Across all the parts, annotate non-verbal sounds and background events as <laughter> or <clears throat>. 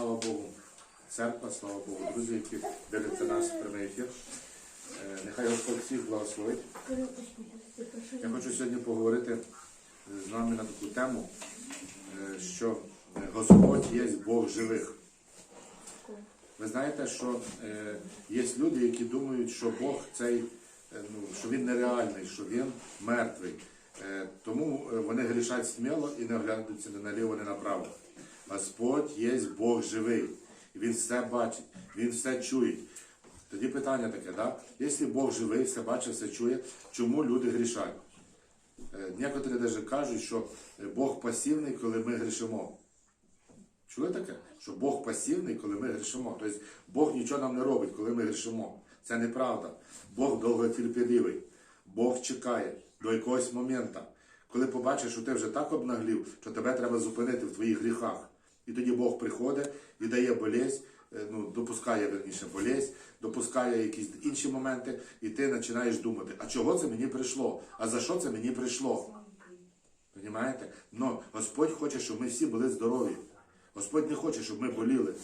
слава Богу, церква, слава Богу, друзі, які дивляться наш прямий ефір. Е, Нехай Господь всіх благословить. Я хочу сьогодні поговорити з нами на таку тему, е, що е, Господь є Бог живих. Ви знаєте, що е, є люди, які думають, що Бог цей, е, ну, що він нереальний, що він мертвий. Е, тому е, вони грішать сміло і не оглядаються не наліво, не направо. Господь є Бог живий. Він все бачить, він все чує. Тоді питання таке, да? якщо Бог живий, все бачить, все чує, чому люди грішать? Е, Некоторі навіть кажуть, що Бог пасивний, коли ми грішимо. Чули таке? Що Бог пасивний, коли ми грішимо. Тобто Бог нічого нам не робить, коли ми грішимо. Це неправда. Бог довготерпеливий. Бог чекає до якогось моменту. Коли побачиш, що ти вже так обнаглів, що тебе треба зупинити в твоїх гріхах. І тоді Бог приходить і дає болезнь, е, ну, допускає верніше болезнь, допускає якісь інші моменти, і ти починаєш думати, а чого це мені прийшло? А за що це мені прийшло? Понімаєте? Но Господь хоче, щоб ми всі були здорові. Господь не хоче, щоб ми боліли.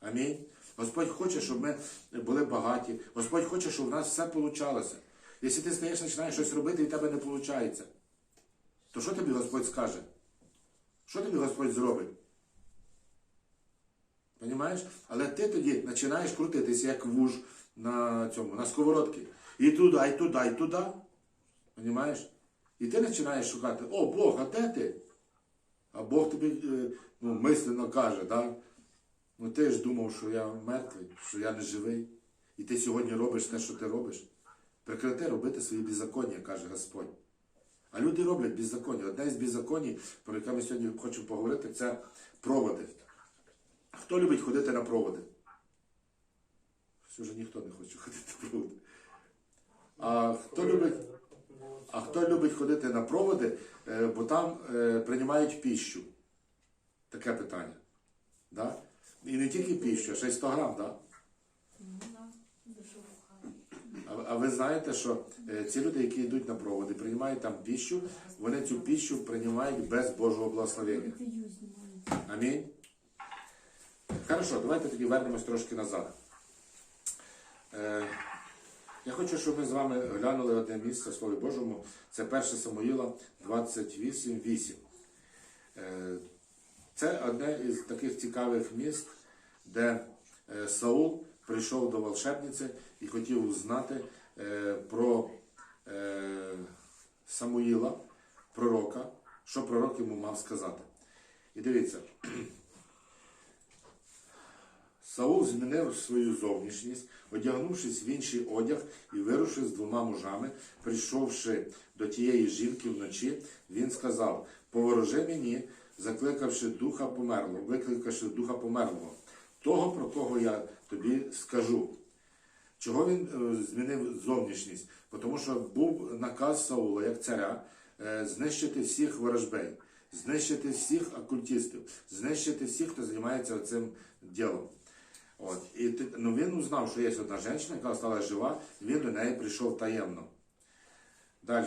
Амінь. Господь хоче, щоб ми були багаті. Господь хоче, щоб в нас все получалося. Якщо ти стаєш, починаєш щось робити і в тебе не виходить, то що тобі Господь скаже? Що тобі Господь зробить? Понімаєш? Але ти тоді починаєш крутитися, як вуж на цьому, на сковородці. І туди, і туди, і туди. Понімаєш? І ти починаєш шукати, о Бог, а де ти? А Бог тобі е, ну, мислено каже, да? ну ти ж думав, що я мертвий, що я не живий. І ти сьогодні робиш те, що ти робиш. Прекрати робити свої беззаконня, каже Господь. А люди роблять беззаконня. Одне з беззаконій, про яке ми сьогодні хочемо поговорити, це проводи. Хто любить ходити на проводи? Все вже ніхто не хоче ходити на проводи. А хто любить, а хто любить ходити на проводи, е, бо там е, приймають піщу? Таке питання. Да? І не тільки піщу, а ще й 100 грам, да? А, ви знаєте, що е, ці люди, які йдуть на проводи, приймають там піщу, вони цю піщу приймають без Божого благословення. Амінь. Хорошо, давайте тоді вернемось трошки назад. Е, я хочу, щоб ми з вами глянули одне місце в Слові Божому. Це 1 Самуїла 28.8. Е, це одне із таких цікавих міст, де е, Саул прийшов до волшебниці і хотів знати е, про Самуїла, пророка, що пророк йому мав сказати. І дивіться. Саул змінив свою зовнішність, одягнувшись в інший одяг і вирушив з двома мужами, прийшовши до тієї жінки вночі, він сказав: Поворожи мені, закликавши духа померлого, викликавши духа померлого, того, про кого я тобі скажу. Чого він е, змінив зовнішність? Тому що був наказ Саула, як царя, е, знищити всіх ворожбей, знищити всіх окультистів, знищити всіх, хто займається цим ділом. От. І ну, він узнав, що є одна жінка, яка стала жива, він до неї прийшов таємно. Далі.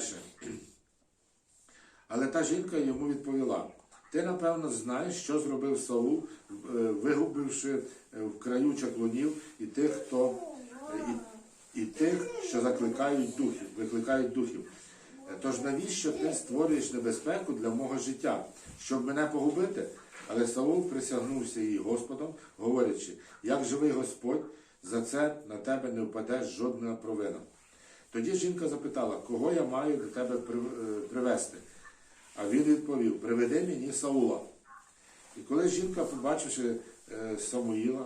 Але та жінка йому відповіла: ти, напевно, знаєш, що зробив Саул, е, вигубивши е, в краю чаклунів і тих, хто і, і тих, що закликають духів, викликають духів. Е, Тож навіщо ти створюєш небезпеку для мого життя, щоб мене погубити? Але Саул присягнувся їй Господом, говорячи, як живий Господь, за це на тебе не впаде жодна провина. Тоді жінка запитала, кого я маю до тебе е. А він відповів: Приведи мені Саула. І коли жінка, побачивши е, Самуїла,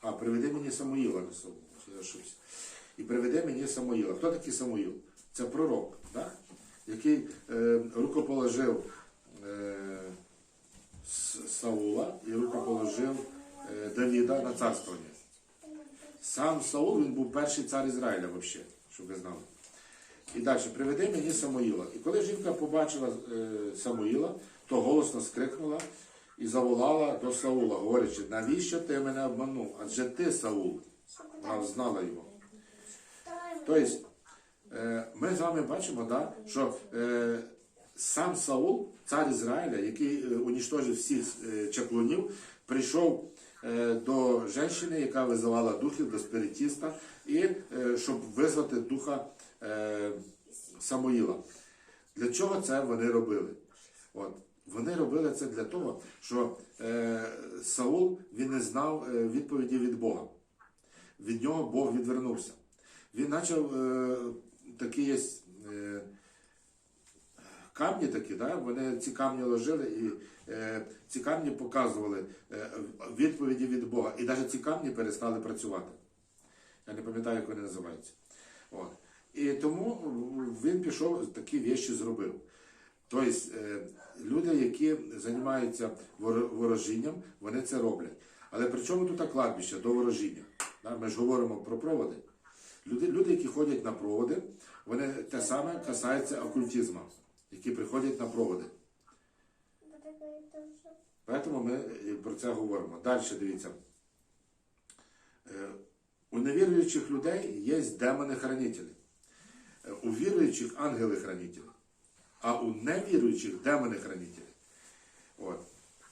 а приведи мені Самуїла, не Саула. І приведи мені Самуїла. Хто такий Самуїл? Це пророк, да? який е, рукоположив Саула і рукоположив е, Давіда на царствування. Сам Саул він був перший цар Ізраїля, взагалі, щоб ви знали. І далі, приведи мені Самуїла. І коли жінка побачила е, Самуїла, то голосно скрикнула і заволала до Саула, говорячи, навіщо ти мене обманув? Адже ти Саул. Вона знала його. Тобто, е, ми з вами бачимо, да, що е, сам Саул, цар Ізраїля, який е, унічтожив всіх е, чаклунів, прийшов е, до жінки, яка визивала духів, до спиритіста, і щоб визвати духа Самуїла. Для чого це вони робили? От. Вони робили це для того, що е, Саул він не знав відповіді від Бога. Від нього Бог відвернувся. Він почав е, такі є е, камні такі, да? вони ці камні ложили і е, ці камні показували е, відповіді від Бога. І навіть ці камні перестали працювати. Я не пам'ятаю, як вони називаються. От. І тому він пішов такі вещі зробив. Тобто е, люди, які займаються ворожінням, вони це роблять. Але при чому тут кладбище до ворожіння? Да, Ми ж говоримо про проводи. Люди, люди, які ходять на проводи, вони те саме касається окультизму, які приходять на проводи. Тому ми про це говоримо. Далі дивіться. Е, У невіруючих людей є демони-хранителі. Е, У віруючих ангели-хранителі. А у невіруючих демони-хранителі. От.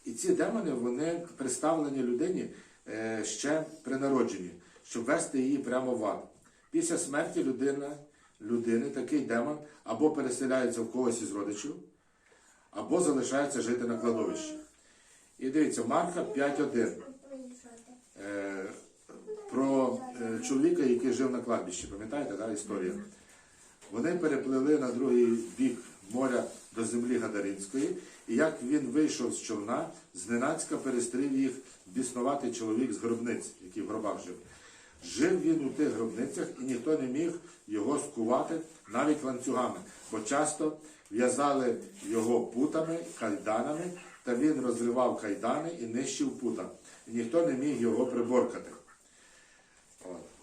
І ці демони вони представлені людині е, ще при народженні, щоб вести її прямо в ад. Після смерті людина, людини такий демон або переселяється в когось із родичів, або залишається жити на кладовищі. І дивіться, Марка 5.1 е, про е, чоловіка, який жив на кладбищі. Пам'ятаєте, да, історія? Вони переплили на другий бік моря до землі Гадаринської, і як він вийшов з човна, зненацька перестрів їх біснуватий чоловік з гробниць, який в гробах жив. Жив він у тих гробницях, і ніхто не міг його скувати навіть ланцюгами, бо часто в'язали його путами, кайданами, та він розривав кайдани і нищив пута. І ніхто не міг його приборкати.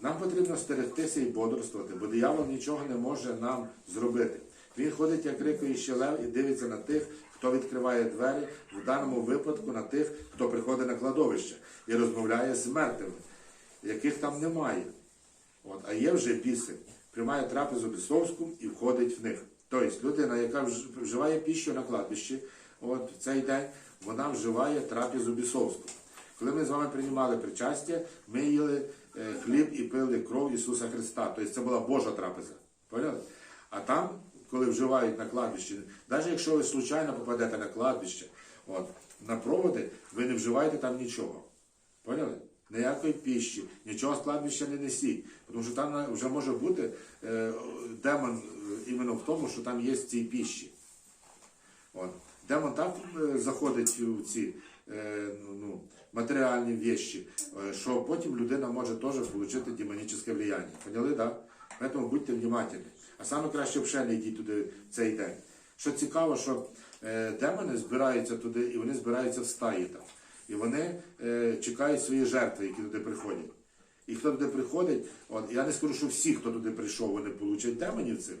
Нам потрібно стерегтися і бодрствувати, бо диявол нічого не може нам зробити. Він ходить як рикаючий лев і дивиться на тих, хто відкриває двері, в даному випадку на тих, хто приходить на кладовище і розмовляє з мертвими, яких там немає. От. А є вже біси, приймає трапезу бісовську і входить в них. Тобто людина, яка вживає піщу на кладбищі, от в цей день вона вживає трапезу бісовську. Коли ми з вами приймали причастя, ми їли е, хліб і пили кров Ісуса Христа. Тобто це була Божа трапеза. Поняли? А там, коли вживають на кладбищі, навіть якщо ви случайно попадете на кладбище, от, на проводи, ви не вживаєте там нічого. Поняли? Ніякої піщі, нічого кладбища не несіть. Тому що там вже може бути е, демон е, іменно в тому, що там є ці піщі. От. Демон так е, заходить у ці ну, ну, матеріальні вещі, що потім людина може теж отримати демонічне влияння. Поняли, да? Тому будьте внимательні. А саме краще взагалі не йдіть туди в цей день. Що цікаво, що демони збираються туди і вони збираються в стаї там. І вони е, чекають свої жертви, які туди приходять. І хто туди приходить, от, я не скажу, що всі, хто туди прийшов, вони получать демонів цих.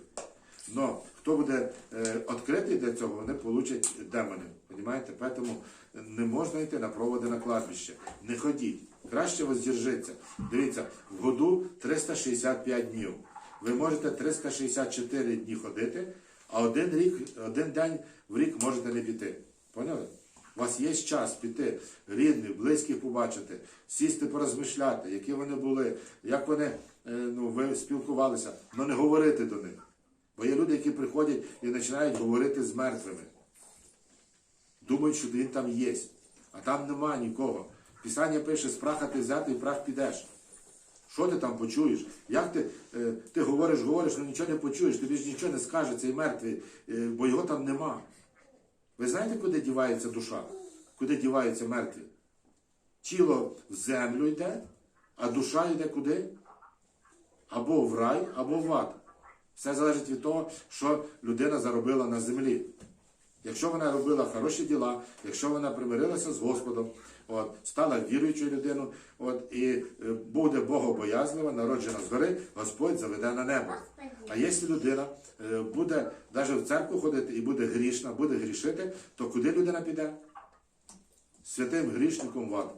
Но хто буде е, відкритий для цього, вони получать демонів. Понимаєте? Тому не можна йти на проводи на кладбище. Не ходіть. Краще воздержиться. Дивіться, в году 365 днів. Ви можете 364 дні ходити, а один рік, один день в рік можете не піти. Поняли? У вас є час піти, рідних, близьких побачити, сісти, порозмишляти, які вони були, як вони е, ну, ви спілкувалися, але не говорити до них. Бо є люди, які приходять і починають говорити з мертвими. Думають, що він там є, а там нема нікого. Писання пише, з праха ти взяти і прах підеш. Що ти там почуєш? Як ти, е, ти говориш, говориш, але нічого не почуєш, тобі ж нічого не скаже цей мертвий, е, бо його там нема. Ви знаєте, куди дівається душа? Куди діваються мертві? Тіло в землю йде, а душа йде куди? Або в рай, або в ад. Все залежить від того, що людина заробила на землі. Якщо вона робила хороші діла, якщо вона примирилася з Господом, от, стала віруючою людиною, от, і е, буде богобоязлива, народжена згори, Господь заведе на небо. А якщо людина е, буде навіть в церкву ходити і буде грішна, буде грішити, то куди людина піде? Святим грішником в ад.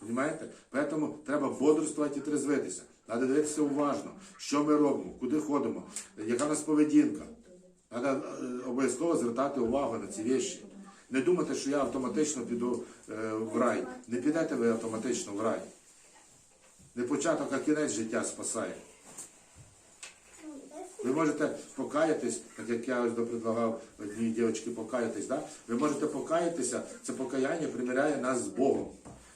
Понимаєте? Тому треба бодрствувати і трезвитися. Треба дивитися уважно, що ми робимо, куди ходимо, яка в нас поведінка. Треба обов'язково звертати увагу на ці речі. Не думати, що я автоматично піду в рай. Не підете ви автоматично в рай. Не початок, а кінець життя спасає. Ви можете покаятись, так як я ось допредлагав одній дівчинці покаятись, да? ви можете покаятися, це покаяння примиряє нас з Богом.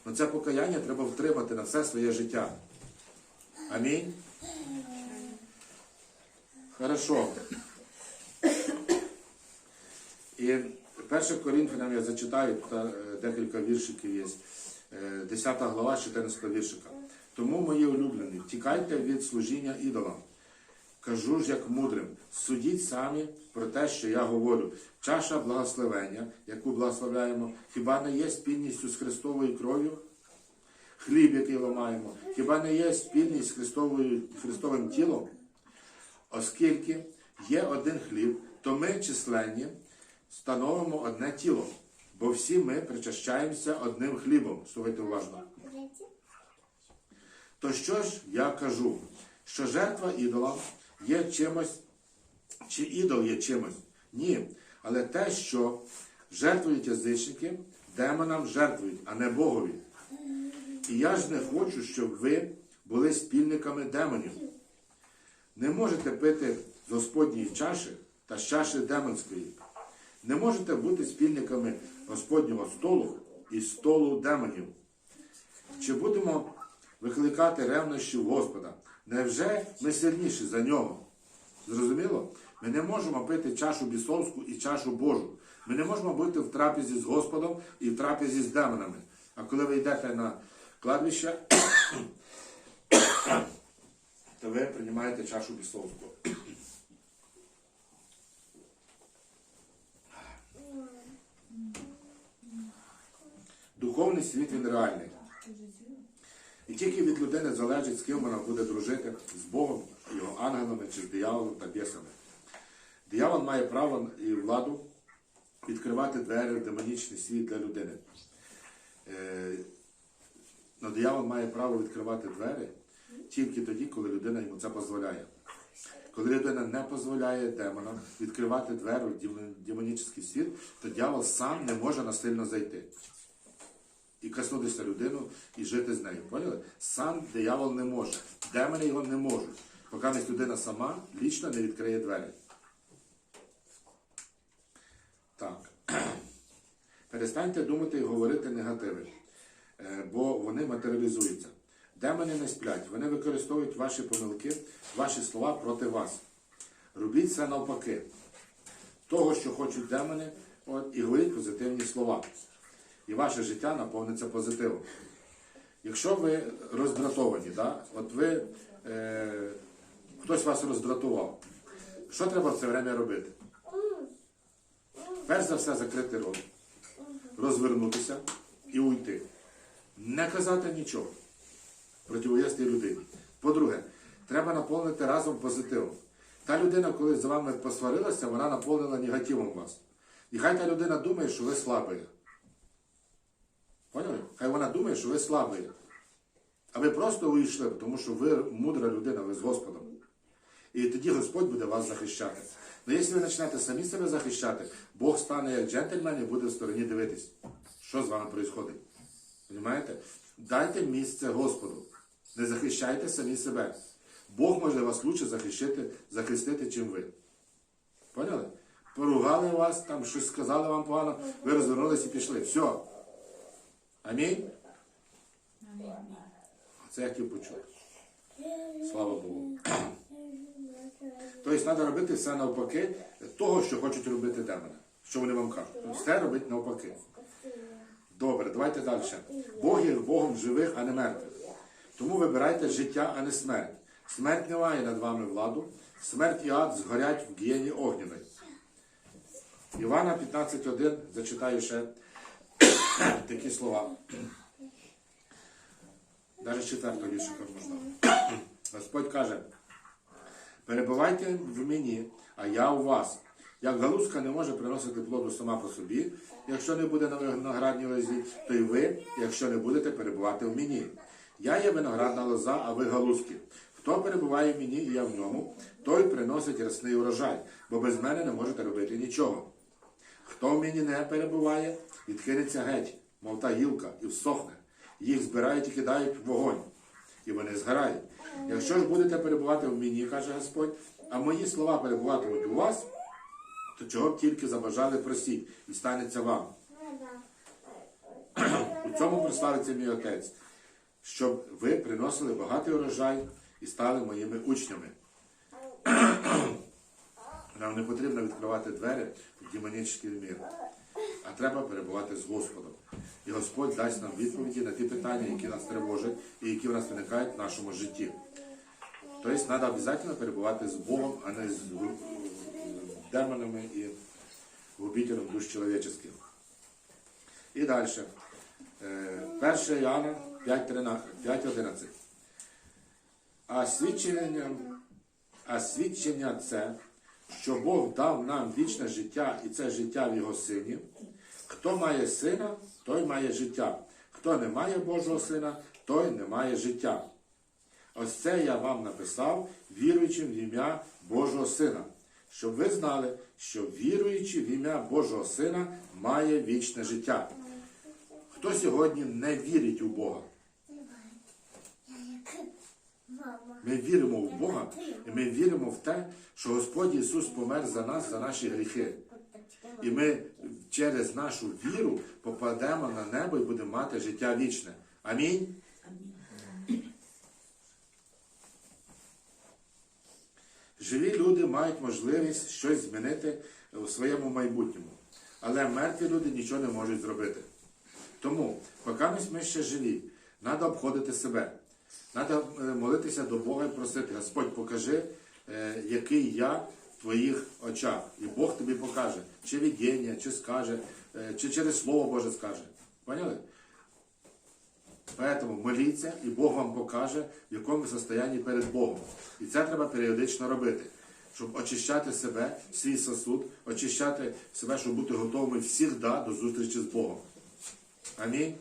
Но це покаяння треба втримати на все своє життя. Амінь. Хорошо. І 1 Корінфянам я зачитаю, та, е, декілька віршиків є. Е, 10 глава, 14 віршика. Тому, мої улюблені, тікайте від служіння ідолам. Кажу ж як мудрим, судіть самі про те, що я говорю. Чаша благословення, яку благословляємо, хіба не є спільністю з Христовою кров'ю? Хліб, який ламаємо, хіба не є спільність з Христовою, Христовим тілом? Оскільки є один хліб, то ми численні становимо одне тіло, бо всі ми причащаємося одним хлібом. Слухайте уважно. То що ж я кажу? Що жертва ідола є чимось, чи ідол є чимось? Ні. Але те, що жертвують язичники, демонам жертвують, а не Богові. І я ж не хочу, щоб ви були спільниками демонів. Не можете пити з Господньої чаші та з чаші демонської. Не можете бути спільниками Господнього столу і столу демонів. Чи будемо викликати ревнощів Господа? Невже ми сильніші за нього? Зрозуміло? Ми не можемо пити чашу бісовську і чашу Божу. Ми не можемо бути в трапезі з Господом і в трапезі з демонами. А коли ви йдете на кладбище, <coughs> то ви приймаєте чашу бісовську. Духовний світ він реальний. І тільки від людини залежить, з ким вона буде дружити, з Богом, його ангелами чи з дияволом та бісами. Диявол має право і владу відкривати двері в демонічний світ для людини. Е, Но диявол має право відкривати двері тільки тоді, коли людина йому це дозволяє. Коли людина не дозволяє демонам відкривати двері в демонічний світ, то диявол сам не може насильно зайти і коснутися людину і жити з нею. Поняли? Сам диявол не може. Демони його не можуть. Поки не людина сама лічно не відкриє двері. Так. <clears throat> Перестаньте думати і говорити негативи, е, бо вони матеріалізуються. Демони не сплять, вони використовують ваші помилки, ваші слова проти вас. Робіть це навпаки. Того, що хочуть демони, от, і говоріть позитивні слова і ваше життя наповниться позитивом. Якщо ви роздратовані, да? от ви, е, хтось вас роздратував, що треба в це время робити? Перш за все закрити рот, розвернутися і уйти. Не казати нічого противоєсти людині. По-друге, треба наповнити разом позитивом. Та людина, коли з вами посварилася, вона наповнила негативом вас. І хай та людина думає, що ви слабі. Поняли? Хай вона думає, що ви слабі. А ви просто вийшли, тому що ви мудра людина, ви з Господом. І тоді Господь буде вас захищати. Ну якщо ви почнете самі себе захищати, Бог стане як джентльмен і буде в стороні дивитись, що з вами відбувається. Понимаєте? Дайте місце Господу. Не захищайте самі себе. Бог може вас лучше захистити, захистити, чим ви. Поняли? Поругали вас, там щось сказали вам погано, ви розвернулися і пішли. Все. Амінь. Це я хотів почути. Слава Богу. <clears throat> Тобто треба робити все навпаки того, що хочуть робити демони. Що вони вам кажуть. Тобто Все робити навпаки. Добре, давайте далі. Бог є Богом живих, а не мертвих. Тому вибирайте життя, а не смерть. Смерть не має над вами владу. Смерть і ад згорять в гієні огняної. Івана 15.1 зачитаю ще <coughs> такі слова. Навіть четвертого віршика можна. <coughs> Господь каже, перебувайте в мені, а я у вас. Як галузка не може приносити плоду сама по собі, якщо не буде на виноградній лозі, то й ви, якщо не будете перебувати в мені. Я є виноградна лоза, а ви галузки. Хто перебуває в мені і я в ньому, той приносить рясний урожай, бо без мене не можете робити нічого. Хто в мені не перебуває, відкинеться геть, мов та гілка, і всохне. Їх збирають і кидають в вогонь, і вони згорають. Якщо ж будете перебувати в мені, каже Господь, а мої слова перебуватимуть у вас, то чого б тільки забажали просіть, і станеться вам. У цьому прославиться мій отець, щоб ви приносили багатий урожай і стали моїми учнями. Нам не потрібно відкривати двері в демонічний мір, а треба перебувати з Господом. І Господь дасть нам відповіді на ті питання, які нас тривожать і які в нас виникають в нашому житті. Тобто треба обов'язково перебувати з Богом, а не з демонами і губителем душ чоловічих. І далі. 1 Іоанна 5.11. А свідчення, а свідчення це, що Бог дав нам вічне життя, і це життя в Його Сині. Хто має сина, той має життя. Хто не має Божого сина, той не має життя. Ось це я вам написав, віруючим в ім'я Божого Сина, щоб ви знали, що віруючи в ім'я Божого Сина має вічне життя. Хто сьогодні не вірить у Бога? Ми віримо в Бога і ми віримо в те, що Господь Ісус помер за нас, за наші гріхи. І ми через нашу віру попадемо на небо і будемо мати життя вічне. Амінь. Живі люди мають можливість щось змінити у своєму майбутньому. Але мертві люди нічого не можуть зробити. Тому, поки ми ще живі, треба обходити себе. Треба молитися до Бога і просити, Господь, покажи, е, який я в твоїх очах. І Бог тобі покаже, чи видіння, чи скаже, е, чи через Слово Боже скаже. Поняли? Поэтому моліться, і Бог вам покаже, в якому состоянні перед Богом. І це треба періодично робити, щоб очищати себе, свій сосуд, очищати себе, щоб бути готовими завжди до зустрічі з Богом. Амінь.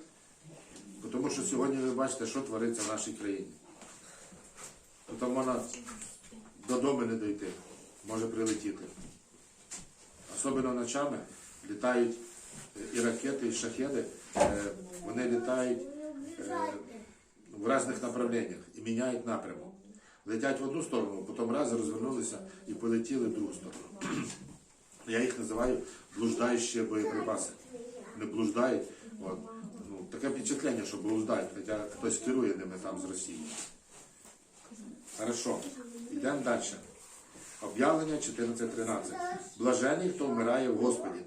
Тому що сьогодні ви бачите, що твориться в нашій країні. То Там можна додому не дойти, може прилетіти. Особливо ночами літають е, і ракети, і шахеди, е, вони літають е, в різних направленнях і міняють напрямок. Летять в одну сторону, потім раз розвернулися і полетіли в другу сторону. <clears throat> Я їх називаю блуждаючі боєприпаси. Не блуждають. От. Ну, таке впечатлення, що блуждають, хоча хтось керує ними там з Росії. Хорошо, йдемо далі. Об'явлення 14.13. Блажений, хто вмирає в Господі.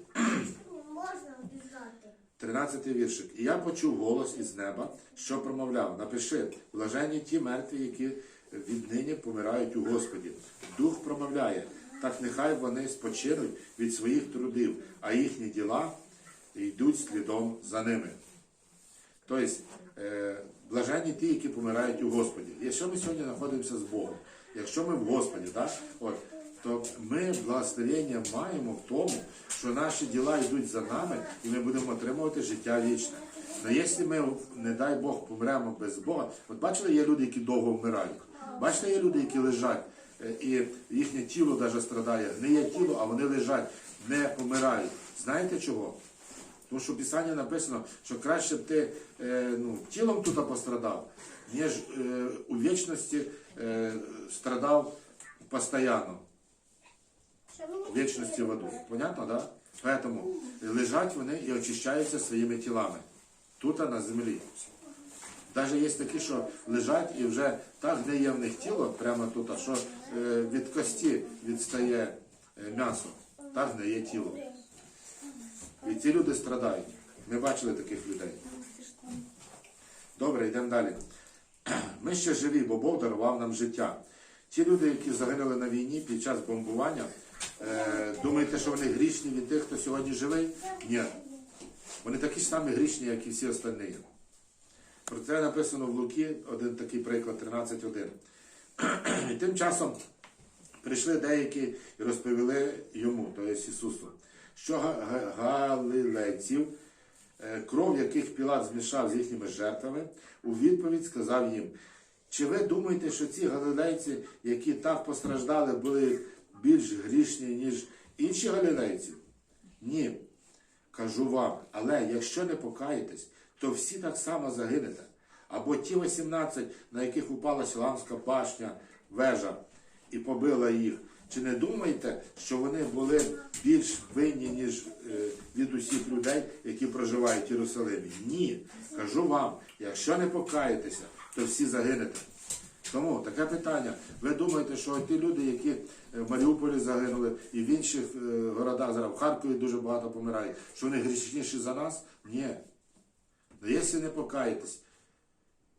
Можна обіжати. 13 віршик. І я почув голос із неба, що промовляв: Напиши, блаженні ті мертві, які віднині помирають у Господі. Дух промовляє, так нехай вони спочинуть від своїх трудів, а їхні діла йдуть слідом за ними. Тобто, е, блаженні ті, які помирають у Господі. Якщо ми сьогодні знаходимося з Богом, якщо ми в Господі, так, от, то ми благословення маємо в тому, що наші діла йдуть за нами, і ми будемо отримувати життя вічне. Але якщо ми, не дай Бог, помремо без Бога, от бачили, є люди, які довго вмирають. Бачите, є люди, які лежать, е, і їхнє тіло навіть страдає. Не є тіло, а вони лежать, не помирають. Знаєте чого? Тому що в Писанні написано, що краще б ти е, ну, тілом тут пострадав, ніж е, у вічності е, страдав постійно. В вічності в аду. Понятно, да? Поэтому лежать вони і очищаються своїми тілами. Тут на землі. Навіть є такі, що лежать і вже так гниє в них тіло, прямо тут, що е, від кості відстає е, м'ясо, так гниє тіло. І ці люди страдають. Ми бачили таких людей. Добре, йдемо далі. <clears throat> Ми ще живі, бо Бог дарував нам життя. Ті люди, які загинули на війні під час бомбування, е, думаєте, що вони грішні від тих, хто сьогодні живий? Ні. Вони такі ж самі грішні, як і всі остальні. Про це написано в Луки, один такий приклад, 13.1. <clears throat> І тим часом прийшли деякі і розповіли йому, тобто Ісусу, що га- га- галилейців, е, кров яких Пілат змішав з їхніми жертвами, у відповідь сказав їм, Чи ви думаєте, що ці галилейці, які так постраждали, були більш грішні, ніж інші галилейці? Ні. Кажу вам, але якщо не покаєтесь, то всі так само загинете. Або ті 18, на яких упала Сіламська башня, вежа і побила їх. Чи не думаєте, що вони були більш винні, ніж е, від усіх людей, які проживають в Єрусалимі? Ні. Кажу вам, якщо не покаєтеся, то всі загинете. Тому таке питання. Ви думаєте, що ті люди, які е, в Маріуполі загинули і в інших е, городах, зараз в Харкові дуже багато помирають, що вони грішніші за нас? Ні. Якщо не покаєтесь,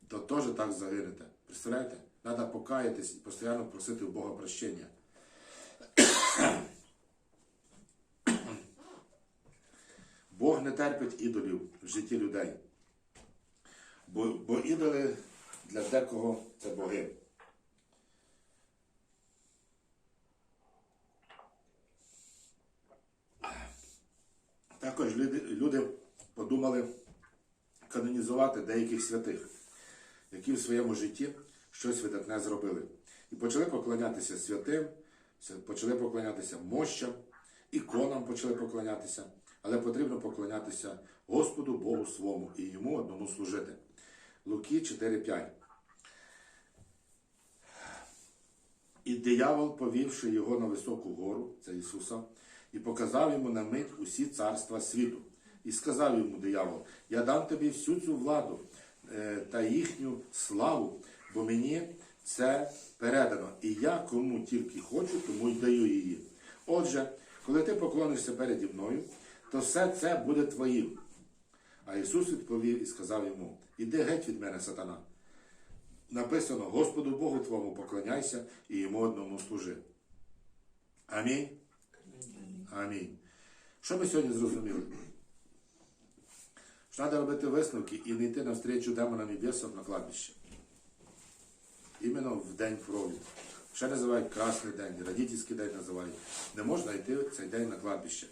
то теж так загинете. Представляєте? Треба покаятись і постійно просити у Бога прощення. <clears throat> Бог не терпить ідолів в житті людей. Бо, бо ідоли для декого це боги. Також люди, люди подумали канонізувати деяких святих, які в своєму житті щось видатне зробили. І почали поклонятися святим, почали поклонятися мощам, іконам почали поклонятися, але потрібно поклонятися Господу Богу свому і йому одному служити. Луки 4.5. І диявол, повівши його на високу гору, це Ісуса, і показав йому на мить усі царства світу. І сказав йому диявол: Я дам тобі всю цю владу е, та їхню славу, бо мені це передано. І я кому тільки хочу, тому й даю її. Отже, коли ти поклонишся переді мною, то все це буде твоїм. А Ісус відповів і сказав йому: Іди геть від мене, сатана. Написано: Господу Богу твому поклоняйся і йому одному служи. Амінь. Амінь. Що ми сьогодні зрозуміли? Що треба робити висновки і не йти навстрічу демонам і бісам на кладбище. Іменно в день крові. Ще називають Красний день, Радітівський день називають. Не можна йти цей день на кладбище.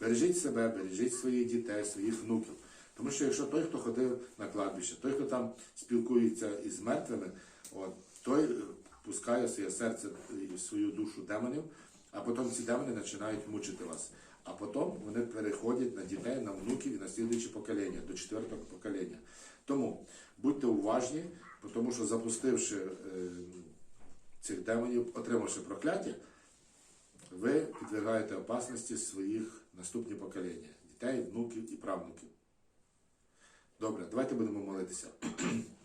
Бережіть себе, бережіть своїх дітей, своїх внуків. Тому що якщо той, хто ходив на кладбище, той, хто там спілкується із мертвими, от, той е, пускає своє серце і свою душу демонів, а потім ці демони починають мучити вас. А потім вони переходять на дітей, на внуків і на слідуюче покоління, до четвертого покоління. Тому будьте уважні, тому що запустивши е, цих демонів, отримавши прокляття, ви підвергаєте опасності своїх наступні покоління дітей, внуків і правнуків. Добре, давайте будемо молитися.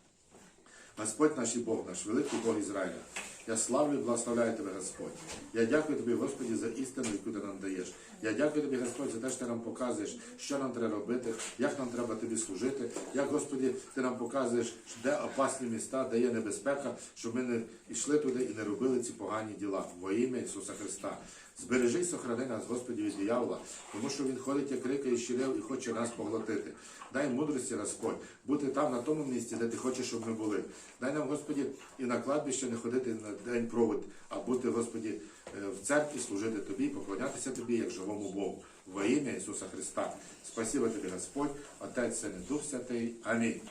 <clears throat> Господь наш і Бог, наш великий Бог Ізраїля. Я славлю благословляю тебе, Господь. Я дякую тобі, Господі, за істину, яку ти нам даєш. Я дякую тобі, Господь, за те, що ти нам показуєш, що нам треба робити, як нам треба тобі служити, як, Господі, ти нам показуєш, де опасні міста, де є небезпека, щоб ми не йшли туди і не робили ці погані діла. Во ім'я Ісуса Христа. Збережи сохрани нас, Господі, від диявола, тому що Він ходить, як рика і щелев, і хоче нас поглотити. Дай мудрості, Господь, бути там, на тому місці, де ти хочеш, щоб ми були. Дай нам, Господі, і на кладбище не ходити на день провод, а бути, Господі, е, в церкві, служити Тобі, поклонятися Тобі, як живому Богу. Во ім'я Ісуса Христа. Спасибо Тобі, Господь, Отець, Син Дух Святий. Амінь.